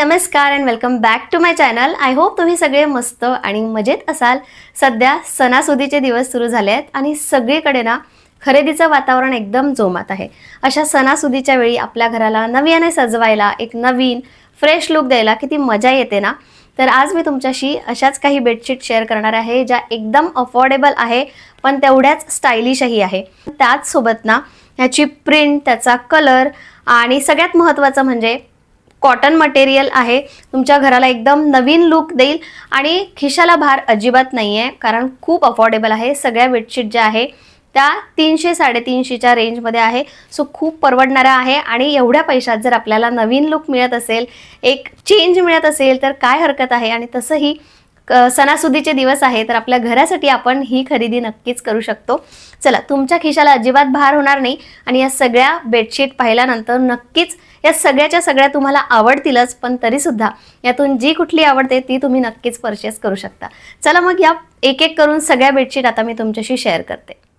नमस्कार and welcome back to my channel I hope तुम्ही सगळे मस्त आणि मजेत असाल. सध्या सणासुदीचे दिवस सुरू झाले आहेत आणि सगळीकडे ना खरेदीचं वातावरण एकदम जोमात आहे. अशा सणासुदीच्या वेळी आपल्या घराला नव्याने सजवायला एक नवीन फ्रेश लुक द्यायला किती मजा येते ना? तर आज मी तुमच्याशी अशाच काही बेडशीट शेअर करणार आहे ज्या एकदम अफोर्डेबल आहे पण तेवढ्याच स्टायलिशही आहे. त्याचसोबत ना ह्याची प्रिंट त्याचा कलर आणि सगळ्यात महत्त्वाचं म्हणजे कॉटन मटेरियल आहे. तुमच्या घराला एकदम नवीन लुक देईल. आणि खिशाला भार अजिबात नाही आहे कारण खूप अफोर्डेबल आहे. सगळ्या बेडशीट ज्या आहे त्या तीनशे साडेतीनशेच्या रेंजमध्ये आहे. सो खूप परवडणाऱ्या आहे. आणि एवढ्या पैशात जर आपल्याला नवीन लुक मिळत असेल एक चेंज मिळत असेल तर काय हरकत आहे? आणि तसंही सणासुदीचे दिवस आहे तर आपल्या घरासाठी आपण ही खरेदी नक्कीच करू शकतो. चला तुमच्या खिशाला अजिबात भार होणार नाही आणि या सगळ्या बेडशीट पाहिल्यानंतर नक्कीच या सगळ्याच्या सगळ्या तुम्हाला आवडतीलच पण तरीसुद्धा यातून जी कुठली आवडते ती तुम्ही नक्कीच परचेस करू शकता. चला मग या एक एक करून सगळ्या बेडशीट आता मी तुमच्याशी शेअर करते.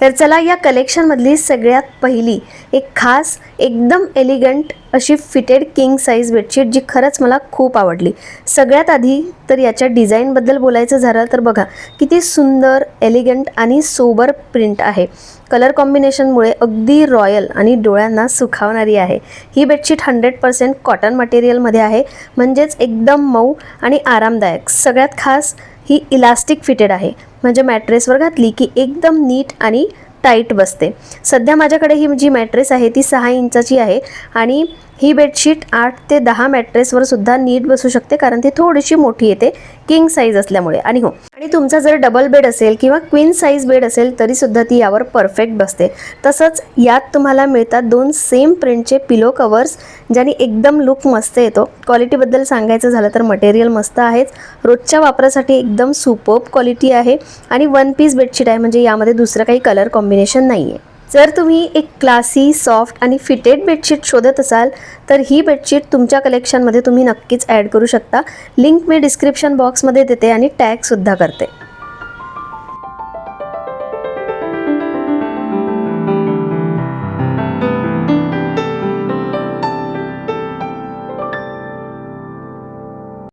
तर चला या कलेक्शनमधली सगळ्यात पहिली एक खास एकदम एलिगंट अशी फिटेड किंग साईज बेडशीट जी खरंच मला खूप आवडली. सगळ्यात आधी तर याच्या डिझाईनबद्दल बोलायचं झालं तर बघा किती सुंदर एलिगंट आणि सोबर प्रिंट आहे. कलर कॉम्बिनेशनमुळे अगदी रॉयल आणि डोळ्यांना सुखावणारी आहे. ही बेडशीट हंड्रेड पर्सेंट कॉटन मटेरियलमध्ये आहे. म्हणजेच एकदम मऊ आणि आरामदायक. सगळ्यात खास ही इलास्टिक फिटेड आहे. म्हणजे मॅट्रेसवर घातली की एकदम नीट आणि टाईट बसते. सध्या माझ्याकडे ही जी मॅट्रेस आहे ती सहा इंचाची आहे आणि ही बेडशीट आठ ते दहा मॅट्रेसवर सुद्धा नीट बसू शकते कारण ती थोडीशी मोठी येते किंग साईज असल्यामुळे. आणि हो आणि तुमचा जर डबल बेड असेल किंवा क्वीन साईज बेड असेल तरी सुद्धा ती यावर परफेक्ट बसते. तसंच यात तुम्हाला मिळतात दोन सेम प्रिंटचे पिलो कवर्स ज्याने एकदम लुक मस्त येतो. क्वालिटीबद्दल सांगायचं झालं तर मटेरियल मस्त आहेच. रोजच्या वापरासाठी एकदम सुपोप क्वालिटी आहे. आणि वन पीस बेडशीट आहे म्हणजे यामध्ये दुसरं काही कलर कॉम्बिनेशन नाही आहे जर तुम्ही एक क्लासी सॉफ्ट आणि फिटेड बेडशीट शोधत असाल तर ही बेडशीट तुमच्या कलेक्शनमध्ये तुम्ही नक्कीच ॲड करू शकता. लिंक मी डिस्क्रिप्शन बॉक्समध्ये देते आणि टॅगसुद्धा करते.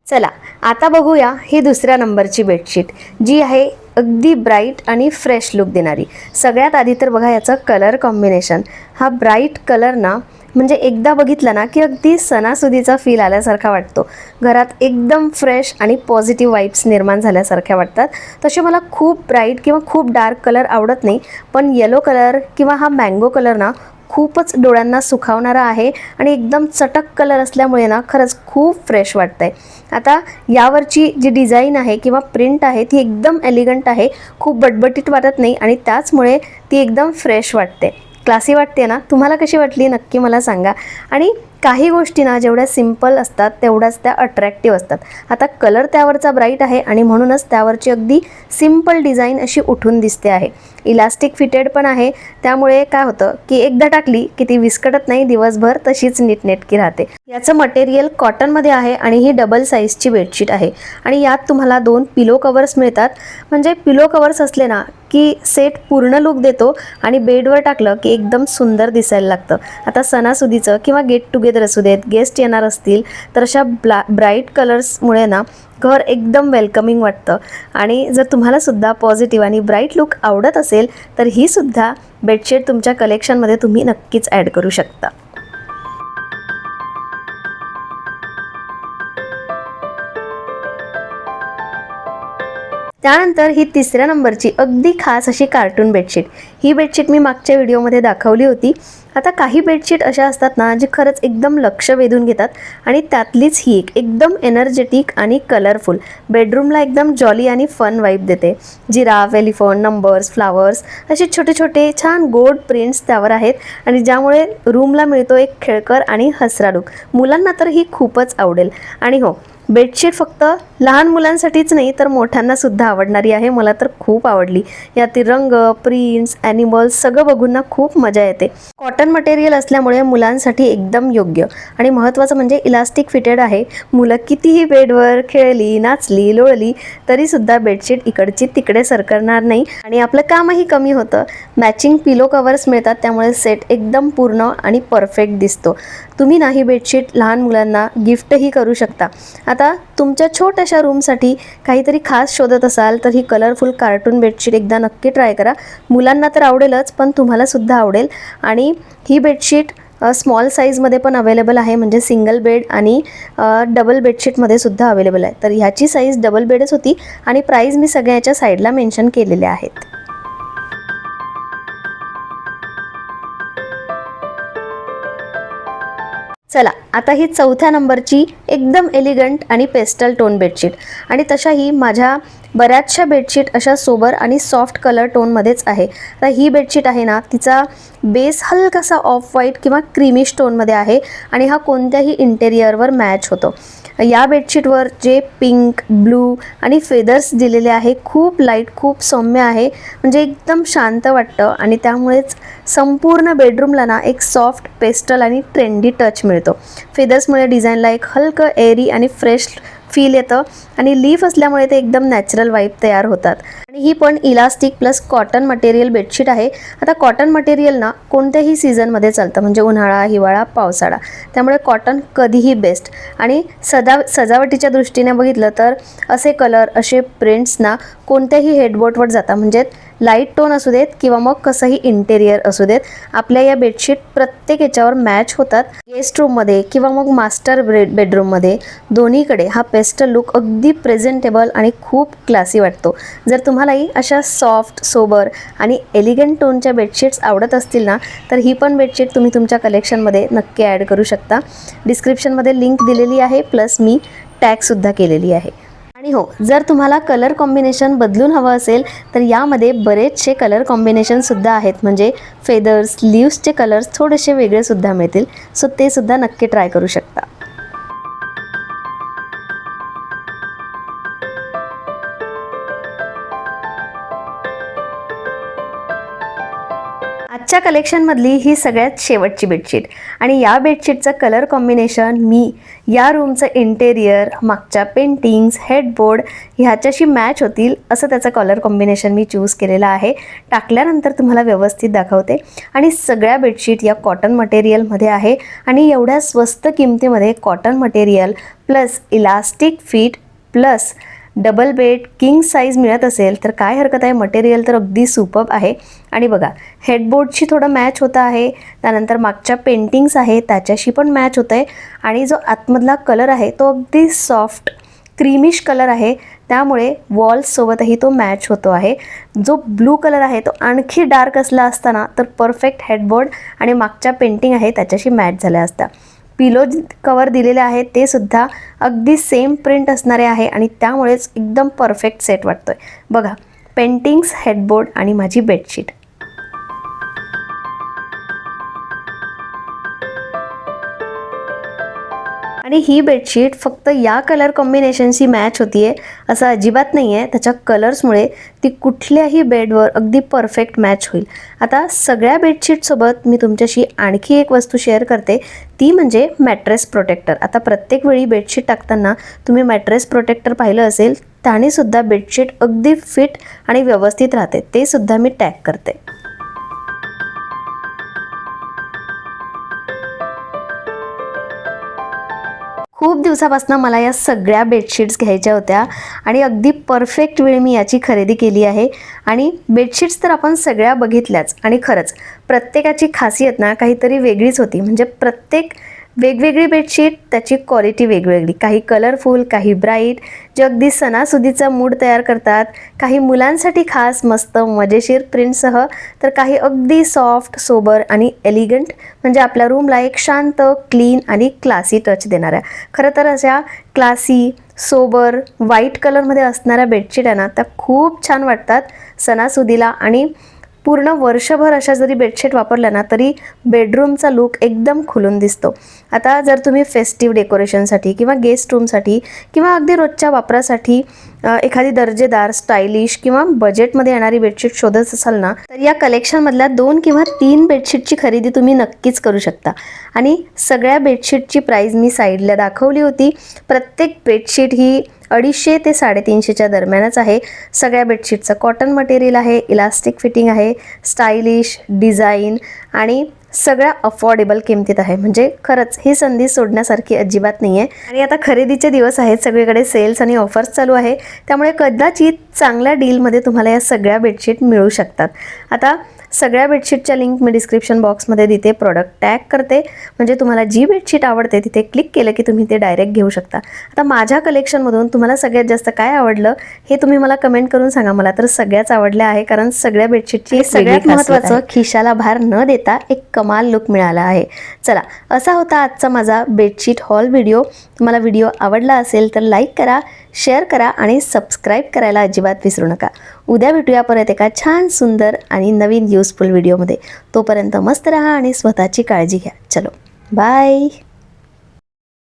चला आता बघूया ही दुसऱ्या नंबरची बेडशीट जी आहे अगदी ब्राईट आणि फ्रेश लुक देणारी. सगळ्यात आधी तर बघा याचं कलर कॉम्बिनेशन. हा ब्राईट कलर ना म्हणजे एकदा बघितला ना की अगदी सणासुदीचा फील आल्यासारखा वाटतो. घरात एकदम फ्रेश आणि पॉझिटिव्ह वाईब्स निर्माण झाल्यासारख्या वाटतात. तसे मला खूप ब्राईट किंवा खूप डार्क कलर आवडत नाही पण येलो कलर किंवा हा मँगो कलर ना खूपच डोळ्यांना सुखावणारा आहे आणि एकदम चटक कलर असल्यामुळे ना खरंच खूप फ्रेश वाटतंय. आता यावरची जी डिझाईन आहे किंवा प्रिंट आहे ती एकदम एलिगंट आहे खूप बटबटीत वाटत नाही आणि त्याचमुळे ती एकदम फ्रेश वाटते. क्लासी वाटते ना? तुम्हाला कशी वाटली? नक्की मला सांगा. आणि काही गोष्टी ना जेवढ्या सिंपल असतात तेवढ्याच त्या अट्रॅक्टिव्ह असतात. आता कलर त्यावरचा ब्राईट आहे आणि म्हणूनच त्यावरची अगदी सिंपल डिझाईन अशी उठून दिसते आहे. इलास्टिक फिटेड पण आहे. त्यामुळे काय होतं की एकदा टाकली की ती विस्कटत नाही दिवसभर तशीच नीटनेटकी राहते. याचं मटेरियल कॉटनमध्ये आहे आणि ही डबल साईजची बेडशीट आहे. आणि यात तुम्हाला दोन पिलो कवर्स मिळतात. म्हणजे पिलो कवर्स असले ना की सेट पूर्ण लुक देतो आणि बेडवर टाकलं की एकदम सुंदर दिसायला लागतं. आता सणासुदीचं किंवा गेट टुगेदर असू देत गेस्ट येणार असतील तर अशा ब्ला ब्राईट कलर्समुळे ना घर एकदम वेलकमिंग वाटतं. आणि जर तुम्हाला सुद्धा पॉझिटिव्ह आणि ब्राईट लुक आवडत असेल तर ही सुद्धा बेडशीट तुमच्या कलेक्शनमध्ये तुम्ही नक्कीच ॲड करू शकता. त्यानंतर ही तिसऱ्या नंबरची अगदी खास अशी कार्टून बेडशीट ही बेडशीट मी मागच्या व्हिडिओमध्ये दाखवली होती. आता काही बेडशीट अशा असतात ना जी खरंच एकदम लक्ष वेधून घेतात आणि त्यातलीच ही एक एकदम एनर्जेटिक आणि कलरफुल बेडरूमला एकदम जॉली आणि फन वाईब देते. जिराफ एलिफॉन नंबर्स फ्लावर्स असे छोटे छोटे छान गोड प्रिंट्स त्यावर आहेत आणि ज्यामुळे रूमला मिळतो एक खेळकर आणि हसरा लुक मुलांना तर ही खूपच आवडेल. आणि हो बेडशीट फक्त लहान मुलांसाठीच नाही तर मोठ्यांना सुद्धा आवडणारी आहे. मला तर खूप आवडली. यातील रंग प्रिंट्स ॲनिमल्स सगळं बघून ना खूप मजा येते. कॉटन मटेरियल असल्यामुळे मुलांसाठी एकदम योग्य. आणि महत्त्वाचं म्हणजे इलास्टिक फिटेड आहे. मुलं कितीही बेडवर खेळली नाचली लोळली तरीसुद्धा बेडशीट इकडची तिकडे सरकणार नाही. आणि आपलं कामही कमी होतं. मॅचिंग पिलो कवर्स मिळतात त्यामुळे सेट एकदम पूर्ण आणि परफेक्ट दिसतो. तुम्ही ना ही बेडशीट लहान मुलांना गिफ्टही करू शकता. आता तुमच्या छोट्या अशा रूमसाठी काहीतरी खास शोधत असाल तर ही कलरफुल कार्टून बेडशीट एकदा नक्की ट्राय करा. मुलांना तर आवडेलच पण तुम्हालासुद्धा आवडेल. आणि ही बेडशीट स्मॉल साईजमध्ये पण अवेलेबल आहे म्हणजे सिंगल बेड आणि डबल बेडशीटमध्ये सुद्धा अवेलेबल आहे. तर ह्याची साईज डबल बेडच होती आणि प्राईज मी सगळ्याच्या साईडला मेन्शन केलेल्या आहेत. चला आता ही चौथ्या नंबरची एकदम एलिगंट आणि पेस्टल टोन बेडशीट आणि तशाही माझ्या बऱ्याचशा बेडशीट अशा सोबर आणि सॉफ्ट कलर टोनमध्येच आहे. तर ही बेडशीट आहे ना तिचा बेस हलकासा ऑफ व्हाईट किंवा क्रीमिश टोनमध्ये आहे आणि हा कोणत्याही इंटेरियरवर मॅच होतो. या बेडशीटवर जे पिंक ब्लू आणि फेदर्स दिलेले आहे खूप लाइट खूप सौम्य आहे. म्हणजे एकदम शांत वाटतं आणि त्यामुळेच संपूर्ण बेडरूमला ना एक सॉफ्ट पेस्टल आणि ट्रेंडी टच मिळतो. फेदर्समुळे डिझाईनला एक हलकं एरी आणि फ्रेश फील येतं. आणि लीफ असल्यामुळे ते एकदम नॅचरल वाईप तयार होतात. आणि ही पण elastic plus cotton material bedsheet आहे. आता कॉटन मटेरियल ना कोणत्याही सीझनमध्ये चालतं. म्हणजे उन्हाळा हिवाळा पावसाळा. त्यामुळे कॉटन कधीही बेस्ट आणि सदा सजावटीच्या दृष्टीने बघितलं तर असे कलर असे प्रिंट्स ना कोणत्याही हेडबोटवर जातात. म्हणजे लाइट टोन असू देत किंवा मग कसंही इंटेरियर असू देत आपल्या या बेडशीट प्रत्येक याच्यावर मॅच होतात. गेस्ट रूममध्ये किंवा मग मास्टर बेड बेडरूममध्ये दोन्हीकडे हा पेस्टल लुक अगदी प्रेझेंटेबल आणि खूप क्लासी वाटतो. जर तुम्हालाही अशा सॉफ्ट सोबर आणि एलिगंट टोनच्या बेडशीट्स आवडत असतील ना तर ही पण बेडशीट तुम्ही तुमच्या कलेक्शनमध्ये नक्की ॲड करू शकता. डिस्क्रिप्शनमध्ये लिंक दिलेली आहे प्लस मी टॅगसुद्धा केलेली आहे. आणि हो जर तुम्हाला कलर कॉम्बिनेशन बदलून हवं असेल तर यामध्ये बरेचसे कलर कॉम्बिनेशनसुद्धा आहेत. म्हणजे फेदर्स लिव्सचे कलर्स थोडेसे वेगळेसुद्धा मिळतील. सो ते सुद्धा नक्की ट्राय करू शकता. आजच्या कलेक्शनमधली ही सगळ्यात शेवटची बेडशीट आणि या बेडशीटचं कलर कॉम्बिनेशन मी या रूमचं इंटेरियर मागच्या पेंटिंग्स हेडबोर्ड ह्याच्याशी मॅच होतील असं त्याचं कलर कॉम्बिनेशन मी चूज केलेलं आहे. टाकल्यानंतर तुम्हाला व्यवस्थित दाखवते. आणि सगळ्या बेडशीट या कॉटन मटेरियलमध्ये आहे. आणि एवढ्या स्वस्त किमतीमध्ये cotton material plus elastic fit plus double bed king size मिळत असेल तर काय हरकत आहे? मटेरियल तर अगदी सुपब आहे. आणि बघा हेडबोर्डशी थोडं मॅच होतं आहे. त्यानंतर मागच्या पेंटिंग्स आहे त्याच्याशी पण मॅच होतं आहे आणि जो आतमधला कलर आहे तो अगदी सॉफ्ट क्रीमिश कलर आहे. त्यामुळे वॉल्ससोबतही तो मॅच होतो आहे. जो ब्लू कलर आहे तो आणखी डार्क असला असताना तर परफेक्ट हेडबोर्ड आणि मागच्या पेंटिंग आहे त्याच्याशी मॅच झाल्या असत्या. पिलो कवर दिलेले आहे ते सुद्धा अगदी सेम प्रिंट असणारे आहे आणि त्यामुळेच एकदम परफेक्ट सेट वाटतोय. बघा पेंटिंग्स हेडबोर्ड आणि माझी बेडशीट आणि ही बेडशीट फक्त या कलर कॉम्बिनेशनशी मॅच होती आहे असं अजिबात नाही आहे त्याच्या कलर्समुळे ती कुठल्याही बेडवर अगदी परफेक्ट मॅच होईल. आता सगळ्या बेडशीटसोबत मी तुमच्याशी आणखी एक वस्तू शेअर करते. ती म्हणजे मॅट्रेस प्रोटेक्टर आता प्रत्येक वेळी बेडशीट टाकताना तुम्ही मॅट्रेस प्रोटेक्टर पाहिलं असेल त्याने सुद्धा बेडशीट अगदी फिट आणि व्यवस्थित राहते. ते सुद्धा मी टॅग करते. खूप दिवसापासून मला या सगळ्या बेडशीट्स घ्यायच्या होत्या आणि अगदी परफेक्ट वेळ मी याची खरेदी केली आहे. आणि बेडशीट्स तर आपण सगळ्या बघितल्याच आणि खरंच प्रत्येकाची खासियत ना काहीतरी वेगळीच होती. म्हणजे प्रत्येक वेगवेगळी बेडशीट त्याची क्वालिटी वेगवेगळी. काही कलरफुल काही ब्राईट जे अगदी सणासुदीचा मूड तयार करतात. काही मुलांसाठी खास मस्त मजेशीर प्रिंटसह तर काही अगदी सॉफ्ट सोबर आणि एलिगंट म्हणजे आपल्या रूमला एक शांत क्लीन आणि क्लासी टच देणाऱ्या. खरं तर अशा क्लासी सोबर व्हाईट कलरमध्ये असणाऱ्या बेडशीट आहे ना त्या खूप छान वाटतात सणासुदीला आणि पूर्ण वर्षभर अशा जरी बेडशीट वापरल्या ना तरी बेडरूमचा लुक एकदम खुलून दिसतो. आता जर तुम्ही फेस्टिव्ह डेकोरेशनसाठी किंवा गेस्ट रूमसाठी किंवा अगदी रोजच्या वापरासाठी एखादी दर्जेदार स्टायलिश किंवा बजेटमध्ये येणारी बेडशीट शोधत असाल ना तर या कलेक्शनमधल्या दोन किंवा तीन बेडशीटची खरेदी तुम्ही नक्कीच करू शकता. आणि सगळ्या बेडशीटची प्राईज मी साईडला दाखवली होती. प्रत्येक बेडशीट ही अडीचशे ते साडेतीनशेच्या दरम्यानच आहे. सगळ्या बेडशीटचं कॉटन मटेरियल आहे इलास्टिक फिटिंग आहे स्टायलिश डिझाईन आणि सगळ्या अफोर्डेबल किमतीत आहे. म्हणजे खरंच ही संधी सोडण्यासारखी अजिबात नाही आहे आणि आता खरेदीचे दिवस आहेत सगळीकडे सेल्स आणि ऑफर्स चालू आहे. त्यामुळे कदाचित चांगल्या डीलमध्ये तुम्हाला या सगळ्या बेडशीट मिळू शकतात. आता सगळ्या बेडशीटच्या लिंक मी डिस्क्रिप्शन बॉक्समध्ये देते. प्रॉडक्ट टॅग करते. म्हणजे तुम्हाला जी बेडशीट आवडते तिथे क्लिक केलं की तुम्ही ते डायरेक्ट घेऊ शकता. आता माझ्या कलेक्शनमधून तुम्हाला सगळ्यात जास्त काय आवडलं हे तुम्ही मला कमेंट करून सांगा मला. तर सगळ्याच आवडल्या आहे कारण सगळ्या बेडशीटची सगळ्यात महत्त्वाचं खिशाला भार न देता एक कमाल लुक मिळाला आहे. चला असा होता आजचा माझा बेडशीट हॉल व्हिडिओ तुम्हाला व्हिडिओ आवडला असेल तर लाईक करा. शेअर करा आणि सबस्क्राईब करायला अजिबात विसरू नका. उद्या भेटूया परत एका छान सुंदर आणि नवीन युजफुल व्हिडिओमध्ये तोपर्यंत मस्त राहा आणि स्वतःची काळजी घ्या. चलो बाय